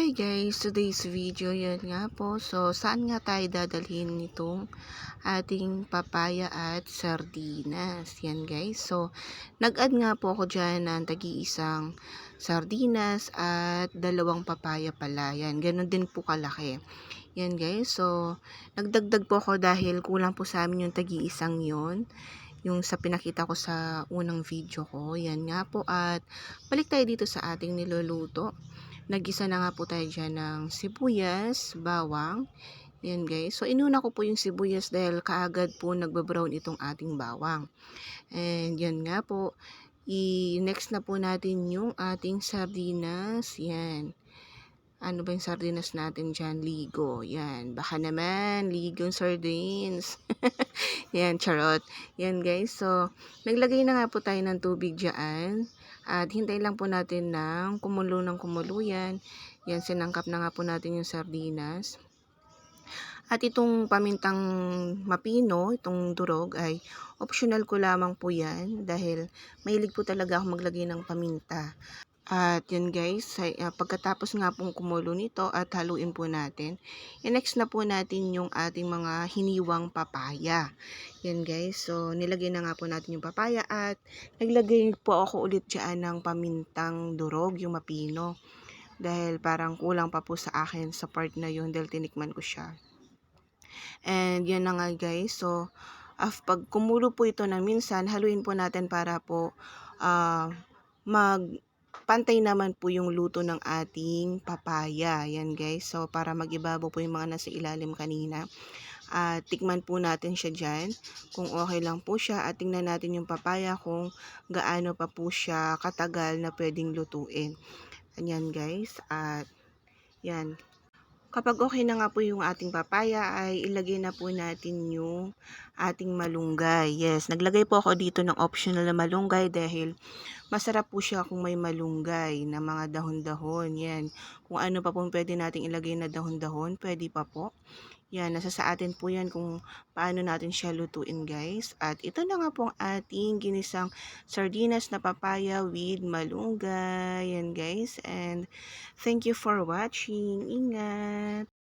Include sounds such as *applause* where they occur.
Hi guys, today's video yan nga po. So, saan nga tayo dadalhin nitong ating papaya at sardinas? Yan guys. So, nag-add nga po ako dyan ng tagi-isang sardinas at dalawang papaya pala. Yan, ganun din po kalaki. Yan guys. So, nagdagdag po ako dahil kulang po sa amin yung tagi-isang yon yung sa pinakita ko sa unang video ko. Yan nga po. At balik tayo dito sa ating niluluto. Nagisa na nga po tayo dyan ng sibuyas, bawang. Yan guys. So, inuna ko po yung sibuyas dahil kaagad po nagbabrown itong ating bawang. And yan nga po. I-next na po natin yung ating sardinas. Yan. Ano ba yung sardinas natin dyan? Ligo. Yan. Baka naman, ligo sardines. *laughs* Yan, charot. Yan guys. So, naglagay na nga po tayo ng tubig dyan. At hintayin lang po natin ng kumulo ng kumulo yan. Yan, sinangkap na nga po natin yung sardinas. At itong pamintang mapino, itong durog ay optional ko lamang po yan dahil mahilig po talaga ako maglagay ng paminta. At yan guys, ay, uh, pagkatapos nga pong kumulo nito at haluin po natin, i-next na po natin yung ating mga hiniwang papaya. Yan guys, so nilagay na nga po natin yung papaya at naglagay po ako ulit dyan ng pamintang durog, yung mapino. Dahil parang kulang pa po sa akin sa part na yun dahil tinikman ko siya. And yan na nga guys, so af, pag kumulo po ito na minsan, haluin po natin para po uh, mag pantay naman po yung luto ng ating papaya. Yan guys. So, para mag-ibabo po yung mga nasa ilalim kanina. At uh, tikman po natin siya dyan. Kung okay lang po siya. At tingnan natin yung papaya kung gaano pa po siya katagal na pwedeng lutuin. Ayan guys. At yan. Kapag okay na nga po yung ating papaya, ay ilagay na po natin yung ating malunggay. Yes, naglagay po ako dito ng optional na malunggay dahil masarap po siya kung may malunggay na mga dahon-dahon. Yan, kung ano pa po pwede nating ilagay na dahon-dahon, pwede pa po. Yan, nasa sa atin po yan kung paano natin siya lutuin guys. At ito na nga po ang ating ginisang sardinas na papaya with malunggay. Yan guys. And thank you for watching. Ingat!